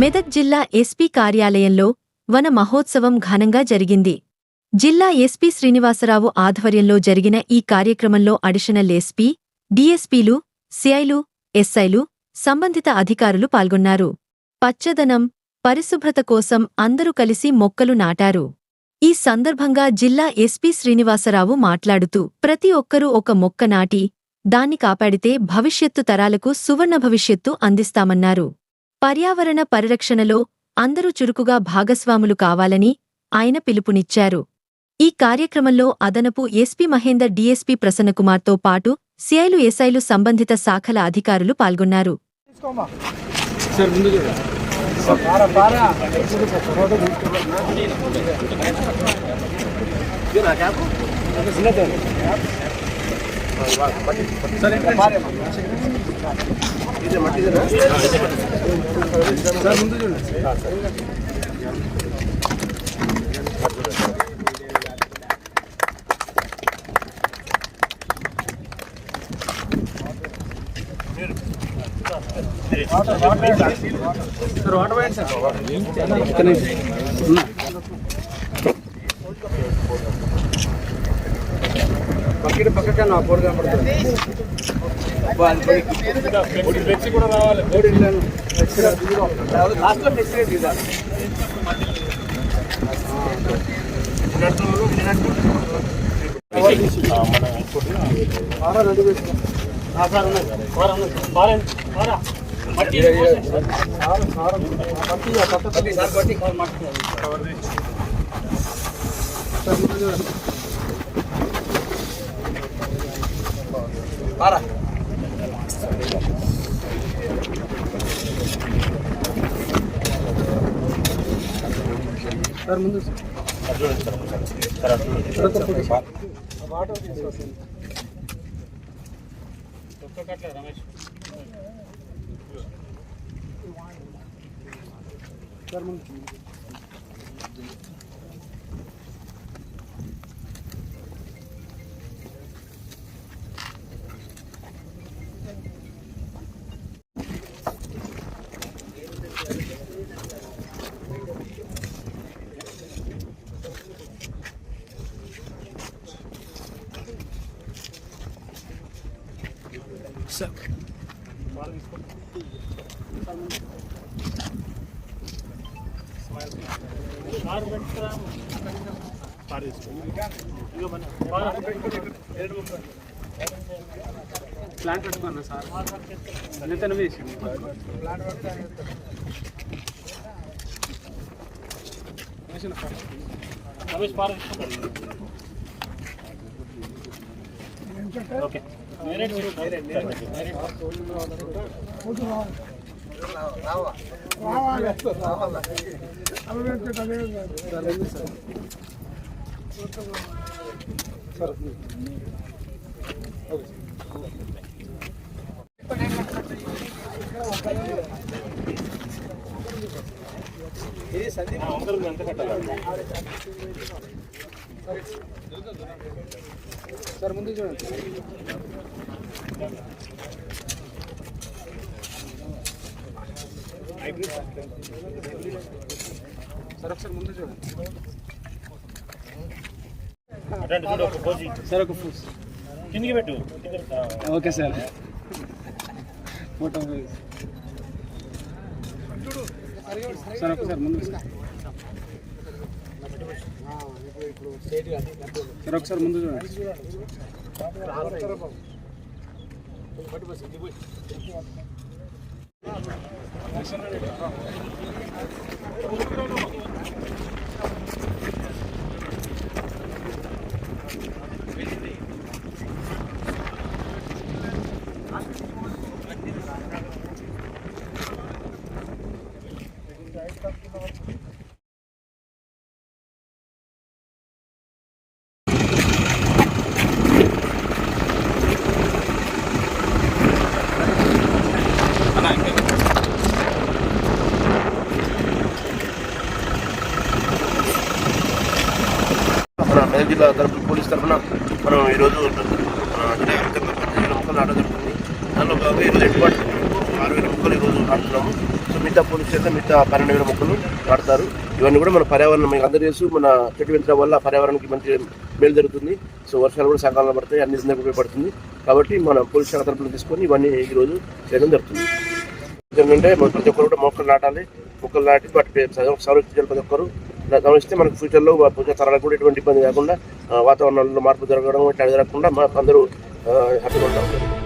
మెదక్ జిల్లా ఎస్పీ కార్యాలయంలో వన మహోత్సవం ఘనంగా జరిగింది. జిల్లా ఎస్పీ శ్రీనివాసరావు ఆధ్వర్యంలో జరిగిన ఈ కార్యక్రమంలో అడిషనల్ ఎస్పీ డీఎస్పీలు సిఐలు ఎస్ఐలు సంబంధిత అధికారులు పాల్గొన్నారు. పచ్చదనం పరిశుభ్రత కోసం అందరూ కలిసి మొక్కలు నాటారు. ఈ సందర్భంగా జిల్లా ఎస్పీ శ్రీనివాసరావు మాట్లాడుతూ ప్రతి ఒక్కరూ ఒక మొక్క నాటి దాన్ని కాపాడితే భవిష్యత్తు తరాలకు సువర్ణ భవిష్యత్తు అందిస్తామన్నారు. పర్యావరణ పరిరక్షణలో అందరూ చురుకుగా భాగస్వాములు కావాలని ఆయన పిలుపునిచ్చారు. ఈ కార్యక్రమంలో అదనపు ఎస్పీ మహేందర్ డీఎస్పీ ప్రసన్నకుమార్తో పాటు సిఐలు ఎస్ఐలు సంబంధిత శాఖల అధికారులు పాల్గొన్నారు. సార్ ముందు చూడండి సార్ ముందు చూడండి. సార్ వాటర్ పోయండి సార్. ఒక్క నిమిషం ఉన్నా. పక్కన పక్కన నా బోర్డు కనపడుతుంది. ఫ్లెక్సీ కూడా రావాలి బోర్డు ఇల్లాను లాస్ట్లో ఫ్లెక్సీ రేట్ సార్ ముందు వాటర్ తీసుకోవాలి సార్ ముందు ప్లాంట్ పెట్టుకున్నా సార్. నితన వేసి సార్ ఓకే. సార్ సార్ ముందు చూడండి సార్ ఒకసారి ముందు చూడండి సార్ ఒక ఫూస్ కిందికి పెట్టు. Okay sir. ఫోటో సార్ ఒకసారి ముందు. సార్ ఒకసారి ముందు చూడండి. మన జిల్లా తరపున పోలీస్ తరఫున మనం ఈరోజు జిల్లా వ్యాప్తంగా పద్దెనిమిది మొక్కలు నాటడం జరుగుతుంది దానిలో భాగంగా ఈరోజు ఆరు వేల మొక్కలు ఈరోజు నాటుతున్నాము. సో మిగతా పోలీస్ చేస్తే మిగతా పన్నెండు వేల మొక్కలు నాటుతారు. ఇవన్నీ కూడా మన పర్యావరణం మీకు అందరూ మన చెట్టు పెంచడం వల్ల పర్యావరణానికి మంచి మేలు జరుగుతుంది. సో వర్షాలు కూడా సకాలంలో పడతాయి. అన్ని విధంగా ఉపయోగపడుతుంది కాబట్టి మన పోలీస్ శాఖ తరఫున తీసుకొని ఇవన్నీ ఈరోజు చేయడం జరుగుతుంది. ఎందుకంటే ప్రతి ఒక్కరు కూడా మొక్కలు నాటాలి. మొక్కలు నాటి వాటి సంరక్షించాలి ప్రతి ఒక్కరు. గమనిస్తే మనకు ఫ్యూచర్లో వచ్చే తరాలకు కూడా ఎటువంటి ఇబ్బంది కాకుండా వాతావరణంలో మార్పు జరగడం ఇట్లా జరగకుండా మా అందరూ హ్యాపీగా ఉంటాం